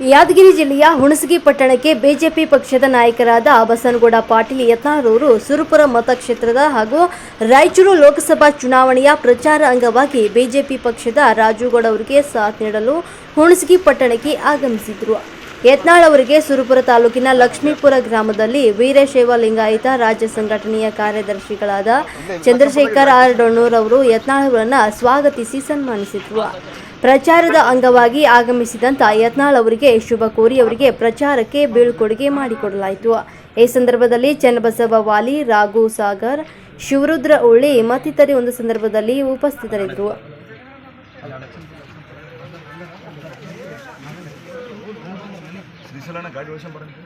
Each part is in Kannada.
ಯಾದಗಿರಿ ಜಿಲ್ಲೆಯ ಹುಣಸಗಿ ಪಟ್ಟಣಕ್ಕೆ ಬಿಜೆಪಿ ಪಕ್ಷದ ನಾಯಕರಾದ ಬಸನಗೌಡ ಪಾಟೀಲ್, ಯತ್ನಾರೂರು, ಸುರಪುರ ಮತಕ್ಷೇತ್ರದ ಹಾಗೂ ರಾಯಚೂರು ಲೋಕಸಭಾ ಚುನಾವಣೆಯ ಪ್ರಚಾರ ಅಂಗವಾಗಿ ಬಿಜೆಪಿ ಪಕ್ಷದ ರಾಜುಗೌಡ ಅವರಿಗೆ ಸಾಥ್ ನೀಡಲು ಹುಣಸಗಿ ಪಟ್ಟಣಕ್ಕೆ ಆಗಮಿಸಿದ್ರು. ಯತ್ನಾಳ್ ಅವರಿಗೆ ಸುರಪುರ ತಾಲೂಕಿನ ಲಕ್ಷ್ಮೀಪುರ ಗ್ರಾಮದಲ್ಲಿ ವೀರಶೈವ ಲಿಂಗಾಯತ ರಾಜ್ಯ ಸಂಘಟನೆಯ ಕಾರ್ಯದರ್ಶಿಗಳಾದ ಚಂದ್ರಶೇಖರ್ ಆರ್ ಡೊಣ್ಣೂರ್ ಅವರು ಯತ್ನಾಳ್ ಅವರನ್ನು ಸ್ವಾಗತಿಸಿ ಸನ್ಮಾನಿಸಿದರು. ಪ್ರಚಾರದ ಅಂಗವಾಗಿ ಆಗಮಿಸಿದಂತ ಯತ್ನಾಳ್ ಅವರಿಗೆ ಶುಭ ಕೋರಿ ಅವರಿಗೆ ಪ್ರಚಾರಕ್ಕೆ ಬೀಳ್ಕೊಡುಗೆ ಮಾಡಿಕೊಡಲಾಯಿತು. ಈ ಸಂದರ್ಭದಲ್ಲಿ ಚನ್ನಬಸವ ವಾಲಿ, ರಾಘು ಸಾಗರ್, ಶಿವರುದ್ರ ಉಳ್ಳಿ ಮತ್ತಿತರೆ ಒಂದು ಸಂದರ್ಭದಲ್ಲಿ ಉಪಸ್ಥಿತರಿದ್ದರು. Barcelona graduation barang itu.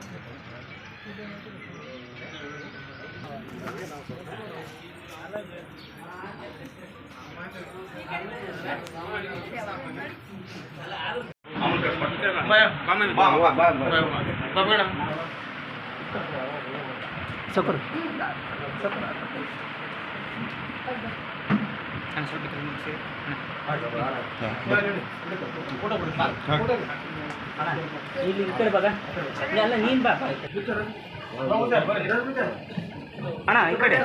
Kamu kan, kamu kan, kamu kamu kan, kamu kan, kamu kan, kamu kan, kamu kan, kamu kan, kamu ಇಲ್ಲಿ ನೀನ್ ಬಾ. ಅಣ್ಣ, ಈ ಕಡೆ.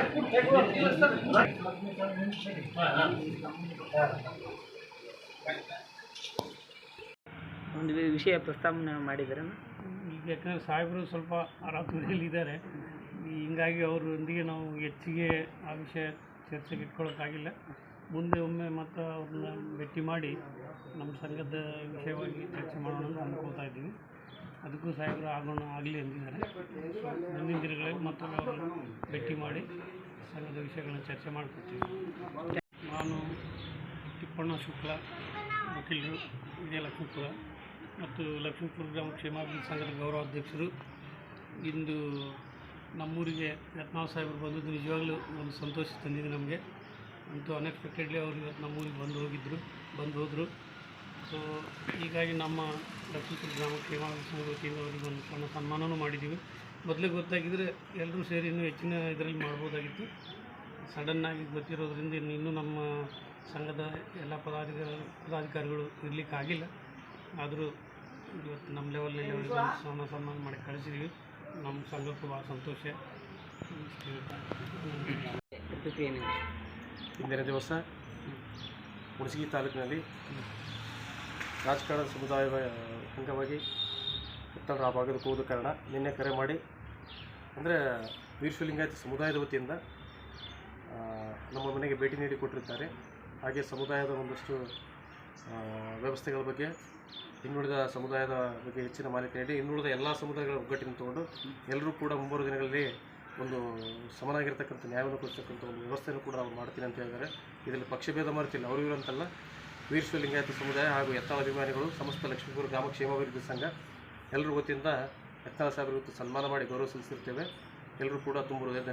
ಒಂದು ವಿಷಯ ಪ್ರಸ್ತಾವನೆ ಈಗ ಯಾಕಂದರೆ ಸಾಹೇಬರು ಸ್ವಲ್ಪ ಆರಾಧನೆಯಲ್ಲಿದ್ದಾರೆ ಹಿಂಗಾಗಿ ಅವರೊಂದಿಗೆ ನಾವು ಹೆಚ್ಚಿಗೆ ಆ ವಿಷಯ ಚರ್ಚೆಗೆ ಇಟ್ಕೊಳ್ಳೋಕ್ಕಾಗಿಲ್ಲ ಮುಂದೆ ಒಮ್ಮೆ ಮತ್ತೆ ಅವ್ರನ್ನ ಭೇಟಿ ಮಾಡಿ ನಮ್ಮ ಸಂಘದ ವಿಷಯವಾಗಿ ಚರ್ಚೆ ಮಾಡೋಣ ಅಂತ ಅಂದ್ಕೊಳ್ತಾ ಇದ್ದೀವಿ. ಅದಕ್ಕೂ ಸಾಹೇಬರು ಆಗೋಣ ಆಗಲಿ ಅಂದಿದ್ದಾರೆ. ಮುಂದಿನ ದಿನಗಳಲ್ಲಿ ಮತ್ತೊಮ್ಮೆ ಅವರನ್ನು ಭೇಟಿ ಮಾಡಿ ಸಂಘದ ವಿಷಯಗಳನ್ನು ಚರ್ಚೆ ಮಾಡ್ಕೊತೀವಿ ನಾನು ತಿಪ್ಪಣ್ಣ ಶುಕ್ಲ, ವಕೀಲರು ವಿಜಯ ಲಕ್ಷ್ಮೀಪುರ ಮತ್ತು ಲಕ್ಷ್ಮೀಪುರ ಗ್ರಾಮ ಕ್ಷೇಮಾಭಿವೃದ್ಧಿ ಸಂಘದ ಗೌರವಾಧ್ಯಕ್ಷರು ಇಂದು ನಮ್ಮೂರಿಗೆ ರತ್ನಾವ್ ಸಾಹೇಬರು ಬಂದದ್ದು ನಿಜವಾಗ್ಲೂ ಒಂದು ಸಂತೋಷ ತಂದಿದೆ ನಮಗೆ. ಅಂತೂ ಅನ್ಎಕ್ಸ್ಪೆಕ್ಟೆಡ್ಲಿ ಅವರು ಇವತ್ತು ನಮ್ಮೂರಿಗೆ ಬಂದು ಹೋಗಿದ್ದರು ಬಂದು ಹೋದರು. ಸೊ ಹೀಗಾಗಿ ನಮ್ಮ ಲಕ್ಷ್ಮೀಪುರ ಗ್ರಾಮ ಕ್ಷೇಮಾಭಿವೃದ್ಧಿ ವತಿಯಿಂದ ಅವರಿಗೆ ಒಂದು ಸಣ್ಣ ಸನ್ಮಾನನೂ ಮಾಡಿದ್ದೀವಿ. ಮೊದಲೇ ಗೊತ್ತಾಗಿದ್ದರೆ ಎಲ್ಲರೂ ಸೇರಿ ಇನ್ನೂ ಹೆಚ್ಚಿನ ಇದರಲ್ಲಿ ಮಾಡ್ಬೋದಾಗಿತ್ತು. ಸಡನ್ನಾಗಿ ಗೊತ್ತಿರೋದ್ರಿಂದ ಇನ್ನು ನಮ್ಮ ಸಂಘದ ಎಲ್ಲ ಪದಾಧಿಕಾರಿ ಪದಾಧಿಕಾರಿಗಳು ಇರಲಿಕ್ಕಾಗಿಲ್ಲ. ಆದರೂ ಇವತ್ತು ನಮ್ಮ ಲೆವೆಲ್ನಲ್ಲಿ ಅವರಿಗೆ ಸಣ್ಣ ಸನ್ಮಾನ ಮಾಡಿ ಕಳಿಸಿದ್ವಿ. ನಮ್ಮ ಸಂಘಕ್ಕೂ ಭಾಳ ಸಂತೋಷ. ಇಂದಿನ ದಿವಸ ಹುಣಸಗಿ ತಾಲೂಕಿನಲ್ಲಿ ರಾಜಕಾರಣ ಸಮುದಾಯದ ಅಂಗವಾಗಿ ಉತ್ತರ ಆ ಭಾಗದ ಹೋದ ಕಾರಣ ನಿನ್ನೆ ಕರೆ ಮಾಡಿ, ಅಂದರೆ ವೀರಶಿವಲಿಂಗಾಯತ ಸಮುದಾಯದ ವತಿಯಿಂದ ನಮ್ಮ ಮನೆಗೆ ಭೇಟಿ ನೀಡಿ ಕೊಟ್ಟಿರ್ತಾರೆ ಹಾಗೆ ಸಮುದಾಯದ ಒಂದಷ್ಟು ವ್ಯವಸ್ಥೆಗಳ ಬಗ್ಗೆ ಇನ್ನುಳಿದ ಸಮುದಾಯದ ಬಗ್ಗೆ ಹೆಚ್ಚಿನ ಮಾಹಿತಿ ನೀಡಿ ಇನ್ನುಳಿದ ಎಲ್ಲ ಸಮುದಾಯಗಳ ಒಗ್ಗಟ್ಟಿನ ತಗೊಂಡು ಎಲ್ಲರೂ ಕೂಡ ಮುಂಬರುವ ದಿನಗಳಲ್ಲಿ ಒಂದು ಸಮನಾಗಿರ್ತಕ್ಕಂಥ ನ್ಯಾಯವನ್ನು ಕೊಡಿಸ್ತಕ್ಕಂಥ ಒಂದು ವ್ಯವಸ್ಥೆಯನ್ನು ಕೂಡ ನಾವು ಮಾಡ್ತೀನಿ ಅಂತ ಹೇಳಿದ್ದಾರೆ ಇದರಲ್ಲಿ ಪಕ್ಷಭೇದ ಮರೆತಿಲ್ಲ ಅವರು ಇವರಂತಲ್ಲ ವೀರಶ್ವ ಸಮುದಾಯ ಹಾಗೂ ಎತ್ತಾಳ ಅಭಿಮಾನಿಗಳು, ಸಮಸ್ತ ಲಕ್ಷ್ಮೀಪುರ ಗ್ರಾಮ ಕ್ಷೇಮಾಭಿವೃದ್ಧಿ ಸಂಘ ಎಲ್ಲರೂ ಗೊತ್ತಿಂದ ಎತ್ತಾಳ ಸಾಹೇಬರ ಸನ್ಮಾನ ಮಾಡಿ ಗೌರವ ಸಲ್ಲಿಸಿರ್ತೇವೆ. ಎಲ್ಲರೂ ಕೂಡ ತುಂಬ ಹೃದಯದ